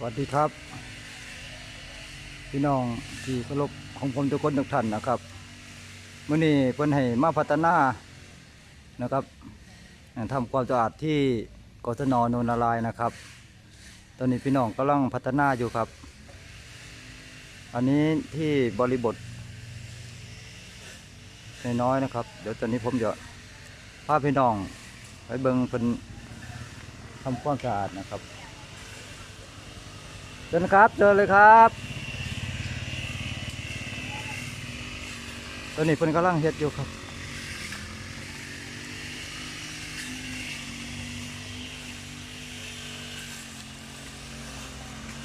สวัสดีครับ พี่น้องที่เคารพของผมทุกคนทุกท่านนะครับมื่อนี้เพิ่นให้มาพัฒนานะครับทำความสะอาดที่กศนโนนนารายนะครับ ตอนนี้พี่น้องกำลังพัฒนาอยู่ครับ อันนี้ที่บริบทน้อยๆนะครับ เดี๋ยวตอนนี้ผมจะพาพี่น้องไปเบิ่งเพิ่นทำความสะอาดนะครับ เชิญครับเชิญเลยครับตอนนี้เพิ่นกำลังเฮ็ดอยู่ครับ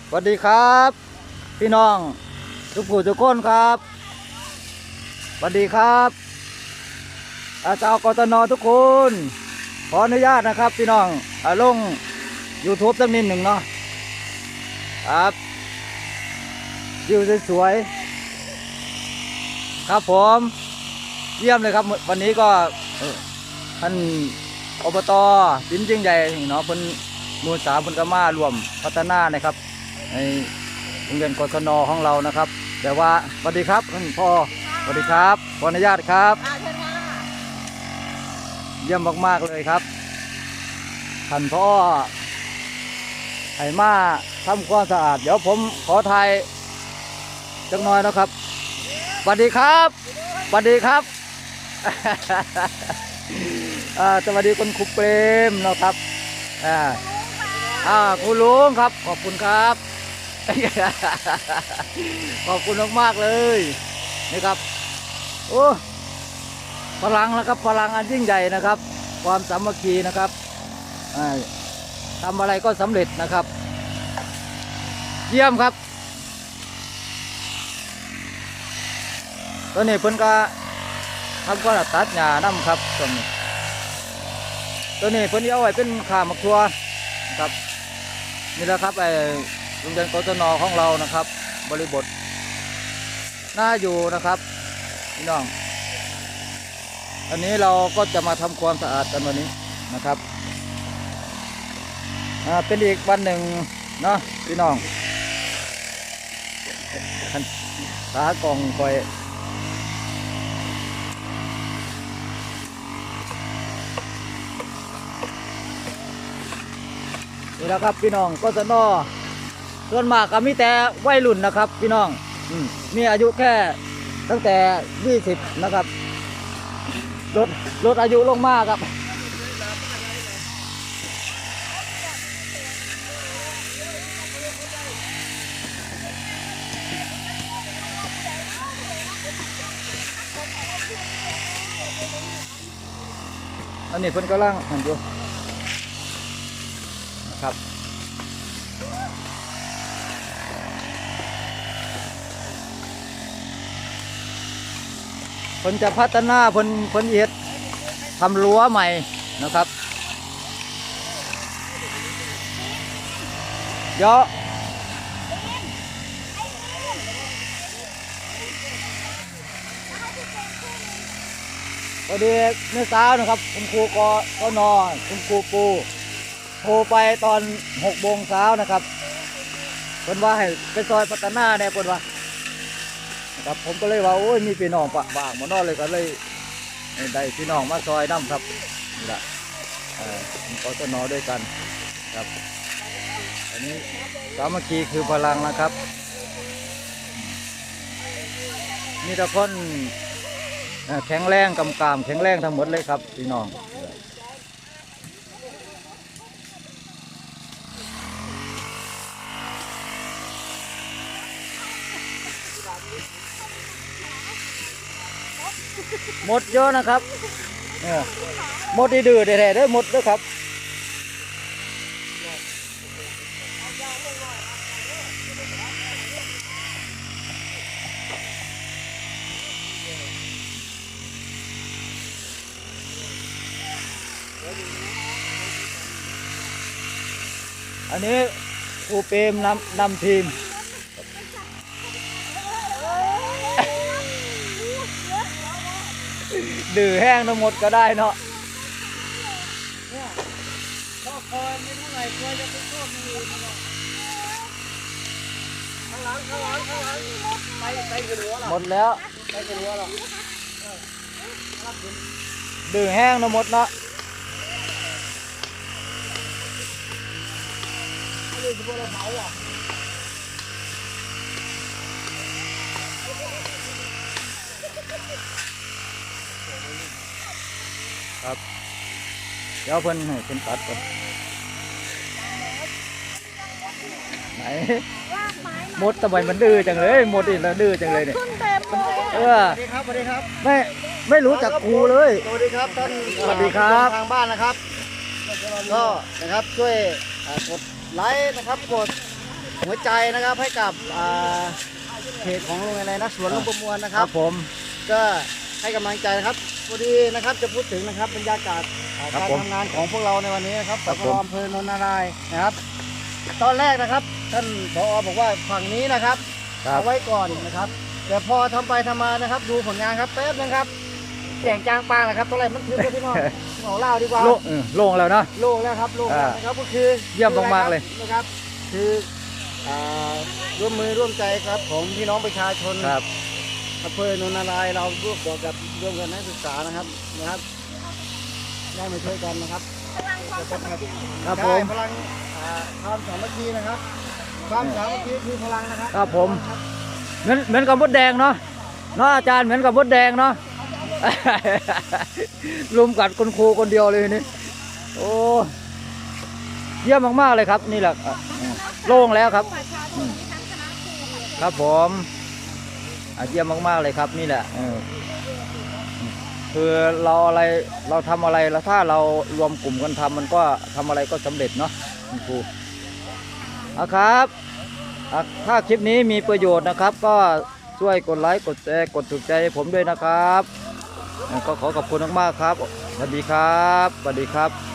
สวัสดีครับ พี่น้องทุกผู้ทุกคนครับสวัสดีครับอาชาวกตนทุกคน ขออนุญาตนะครับ พี่น้องอาลง YouTube สักนิดหนึ่งเนาะ ครับวิวสวยๆครับผมเยี่ยมเลยครับ วันนี้ก็เอ่อท่านอบตสินจึงใหญ่เนาะเพิ่นหมูลสามเพิ่นก็มารวมพัฒนานะครับในโรงเรียนกศนของเรานะครับ แต่ว่าสวัสดีครับท่านพ่อสวัสดีครับขออนุญาตครับอ่าเชิญค่ะเยี่ยมมากๆเลยครับท่านพ่อ ให้มาทำความสะอาด เดี๋ยวผมขอถ่ายจักน่อยนะครับสวัสดีครับสวัสดีครับอ่าสวัสดีคุณครูเปรมนะครับอ่าอ่าครูลุงครับ ขอบคุณครับ ขอบคุณมากๆเลยนี่ครับโอ้พลังนะครับพลังอันยิ่งใหญ่นะครับ ความสามัคคีนะครับอ่า ทำอะไรก็สำเร็จนะครับ เยี่ยมครับตัวนี้เพิ่นก็ทำก็ตัดหญ้านํครับตัวนี้ตัวนี้เพิ่นเอาไว้เป็นขามักทัวครับนี่แหละครับไอ้โรงเรียนกศนของเรานะครับ บริบทน่าอยู่นะครับพี่น้อง อันนี้เราก็จะมาทำความสะอาดกันวันนี้นะครับ เป็นอีกวันหนึ่งเนาะพี่น้องขันขากล่องคอยนี่นะครับพี่น้องก็จะนอส่วนมากก็มีแต่วัยรุ่นนะครับ พี่น้องอมมีอายุแค่ตั้งแต่ 20 นะครับลดลดอายุลงมากครับ อันนี้เพิ่นกำลังหันอยู่นะครับเพิ่นจะพัฒนาเพิ่นเพิ่นเฮ็ดทำรั้วใหม่นะครับเดี๋ยว พอดีเมื่อเช้านะครับ คุณครูกก็นอนคุณครูปูโทรไปตอนหกโมงเช้านะครับเพิ่นว่าให้ไปซอยพัฒนาเนี่ยเพิ่นว่านะครับผมก็เลยว่าโอ้ยมีพี่น้องปะบางมานอนเลยก็เลยได้พี่น้องมาซอยน้ำครับนี่แหละเออกศนด้วยกันครับ อันนี้สามัคคีคือพลังนะครับ มีแต่คนเอ่อ แข็งแรงกำกามแข็งแรงทั้งหมดเลยครับพี่น้องหมดเยอะนะครับหมดดื้อแท้ๆเด้หมดเด้อครับ อันนี้ครูเปรมนำนำทีม ดื้อแห้งทั้งหมดก็ได้เนาะชอบคอยไม่รู้ไงคอยจะไปโนอยู่ตข้างหลังข้างหลังข้างหลังไปไปกระดัวหรหมดแล้ว ไปกระดัวหรอดื้อแห้งทั้งหมดเนาะ นี่คือพวกเราเผาอะเดี๋ยวเพิ่นให้เพิ่นตัดก่อนไหนลากไม้หมดทำไมมันดื้อจังเลยหมดอีกแล้วดื้อจังเลยเนี่ย ขึ้นเต็มเลยเออะอสวัสดีครับสวัสดีครับไม่ไม่รู้จักครูเลย สวัสดีครับท่านสวัสดีครับทางบ้านนะครับ ก็นะครับช่วยอ่ากด ไลค์นะครับกดหัวใจนะครับให้กับอ่าเพจของลุงอะไรนะสวนลุงประมวลนะคครัรับบผมก็ให้กำลังใจนะครับพอดีนะครับจะพูดถึงนะครับบรรยากาศอ่าครับการผมทำงานของพวกเราในวันนี้นะครับครัปบปผมอำเภอโนนนารายณ์นะครับ ตอนแรกนะครับ ท่านผอบอกว่าฝั่งนี้นะครับครับเอาไว้ก่อนนะครับ แต่พอทำไปทำมานะครับ ดูผลงานครับแป๊บนึงครับ แจงจางปางนะครับตัวอะไรมันคือพี่น้องเหมาเล่าดีกว่าโล่งเออโล่งแล้วเนาะ โล่งแล้วครับโล่งแล้วอ่านนะครับก็คือเยี่ยมมากๆเลย นะครับ คืออ่าร่วมมือร่วมใจครับของพี่น้องประชาชนครับอำเภอโนนนารายณ์เราร่วมกับร่วมกันนักศึกษานะครับนะครับได้มาช่วยกันนะครับพลังความสามัคคีครับผได้มพลังอ่าความสามัคคีนะครับ ความสามัคคีคือพลังนะครับครับผมเหมือนเหมือนกับมดแดงเนาะเนาะอาจารย์เหมือนกับมดแดงเนาะ ลุมกัดคุณครูคนเดียวเลยนี่โอ้เยี่ยมมากๆเลยครับ นี่แหละโล่งแล้วครับ ครับผมเยี่ยมมากๆเลยครับ นี่แหละคือเราอะไรเราทำอะไรแล้วถ้าเรารวมกลุ่มกันทำมันก็ทำอะไรก็สำเร็จเนาะคุณครูเอาครับถ้าคลิปนี้มีประโยชน์นะครับ ก็ช่วยกดไลค์กดแชร์กดถูกใจผมด้วยนะครับ ก็ขอขอบคุณมากๆครับสวัสดีครับสวัสดีครับ